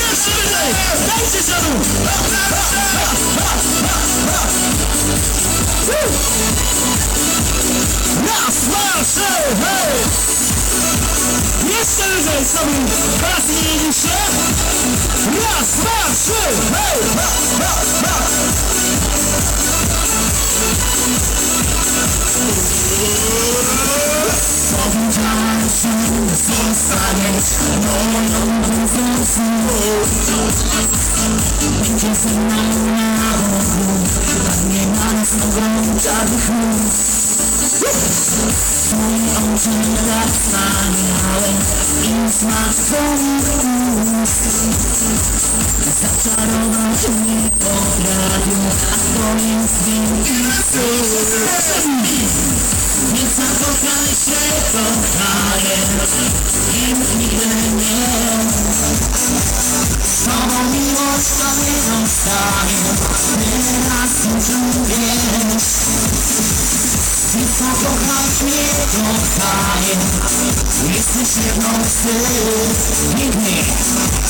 Jeszcze wyżej! Dajcie z rodu! Raz, dwa, trzy, hej! Jeszcze wyżej sobie! Raz nie mieliście? Raz, dwa, trzy, feel silent No one knows who's who We can see now nowAnie mamy smogą czarnych Mój oczy zasłaniały i smak twoich ust Zaczarował mnie obraz zakochaj się kochajem i nigdy nie Z miłość nie zostanie Teraz już wiesz Więc zakochaj mnie kochajem Jesteś jedną z tych Nigdy Z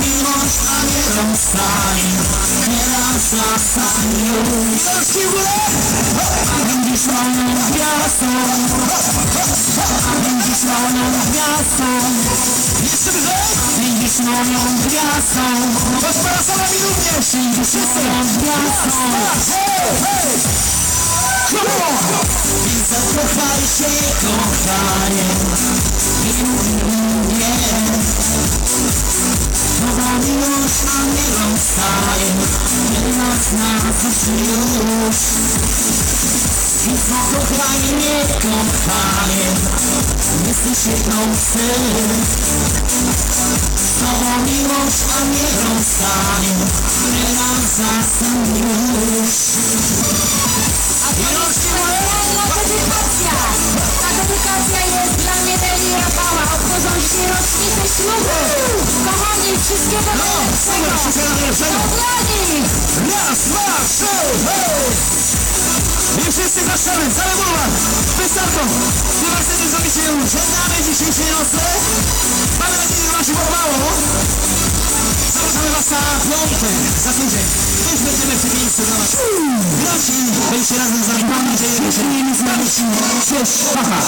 miłość nie zostanie Teraz już gwiazdą Jeszcze wyżej? Będziesz moją gwiazdą. Pod parasolami również. Będziesz moją gwiazdą. Więc zakochaj się kochanie. I mnie. Nowa miłość a nie rozstaje Teraz nas już więc zakochaj mnie, kochanie Jesteś jedną z Z tobą miłość, a nie rozstanie Teraz zastań już A miłości Fajna dedykacja! Ta dedykacja jest dla mnie Deli Rafała. Obchodzą dzisiaj rocznicę ślubu. Kochani, wszystkiego No, super, najlepszego. wszystkiego najlepszego. Raz, dwa, trzy, hej! Wszyscy klaszczemy, cały bulwar! Wystarczą! Chyba chcecie zrobić się żegnamy dzisiejszej nocy. Mamy nadzieję, że wam się podobało. Zapraszamy was na piątek, za tydzień. Już będziemy w tym miejscu dla was grać i będziecie razem z nami. Mam nadzieję, że się z nami. Cześć, haha!